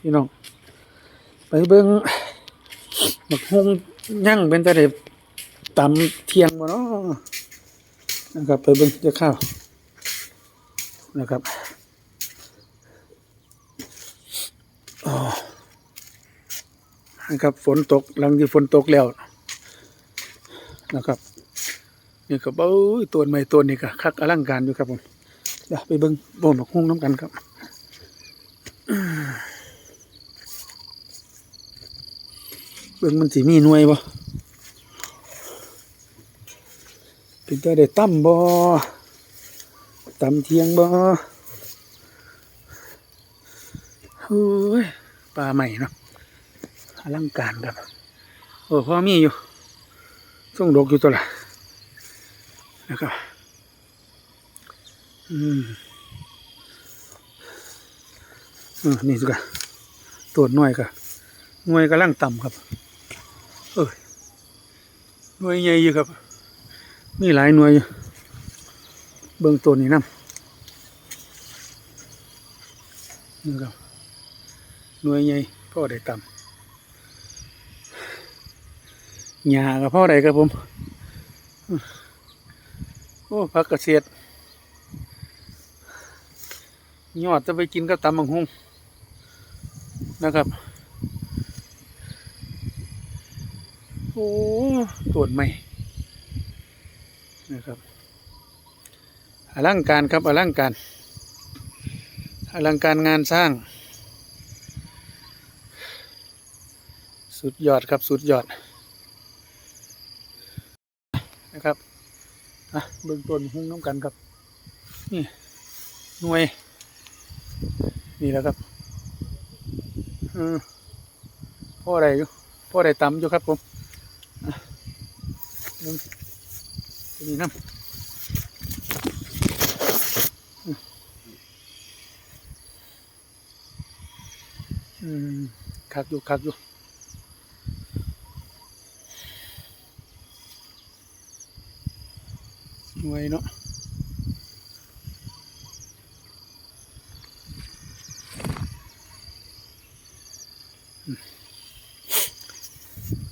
พี่น้อง ไปเบิ่งบักฮงย่างเป็นตะเด็บตำเทียงบ่เนาะนะครับ ไปเบิ่งจะข้าวนะครับนะครับฝนตกหลังที่ฝนตกแล้วนะครับนี่ก็เบ้ยตัวใหม่ตัวนี้ก็คักอลังการอยู่ครับผมเดี๋ยวไปเบิ่งบ่นบักฮงน้ำกันครับ เบิ่งมันสิมีหน่วยบ่เป็นตาได้ตั้มบ่ตั้มเทียงบ่เฮ้ยปลาใหม่เนาะอลังการครับโอ้พอมีอยู่ส่งดกอยู่ตัวละนะครับอืมอืมนี่สิกะตัวน้อยกะหน่วยกำลังต่ำครับ เอ้ยหน่วยใหญ่อยู่ครับ มีหลายหน่วยอยู่เบื้องต้นนี่น้ำนี่ครับหน่วยใหญ่พ่อได้ต่ำหญ้ากับพ่อได้ครับผม โอ้ผักกระเสียดยอดจะไปกินกับตำบังฮงนะครับ โอ้ตรวจใหม่นะครับอลังการครับอลังการอลังการงานสร้าง สุดยอดครับสุดยอดนะครับอะเบื้องต้นหุ้งน้ำกันครับนี่หน่วย นี่แหล้วครับเออพ่ออะไรอยู่พ่ออะไรตำอยู่ครับผม นึงนี่น้ำอืมคักอยู่คักอยู่หน่วยเนาะ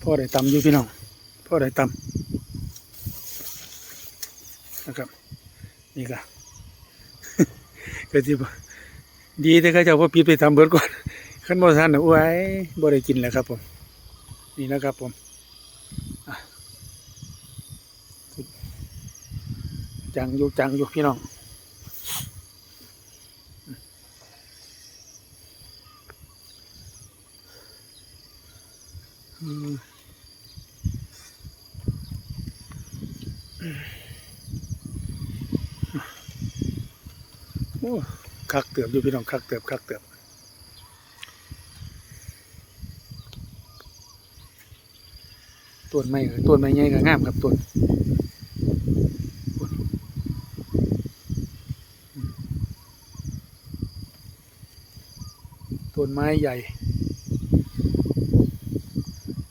พ่อได้ตำอยู่พี่น้องพ่อได้ตำ นะครับ นี่ก็ก็ที่ดีแต่เขาเจะว่าปิดไปทำเบิดก่อนขั้นบ่ทันน่ะอุ้ยบ่ได้กินแล้วครับผมนี่นะครับผมจังอยู่จังอยู่พี่น้องอืม โอ้ คักเตือบอยู่พี่น้องคักเตือบคักเตือบต้นไม้ต้นไม้ใหญ่ก็งามครับต้นต้นไม้ใหญ่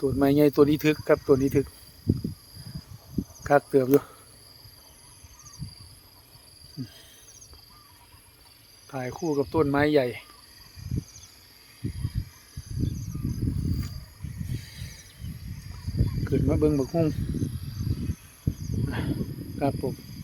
ต้นไม้ใหญ่ตัวนี้ทึกครับตัวนี้ทึกคักเตือบอยู่ ถ่ายคู่กับต้นไม้ใหญ่ขึ้นมาเบิ้งบักฮุ่งครับผม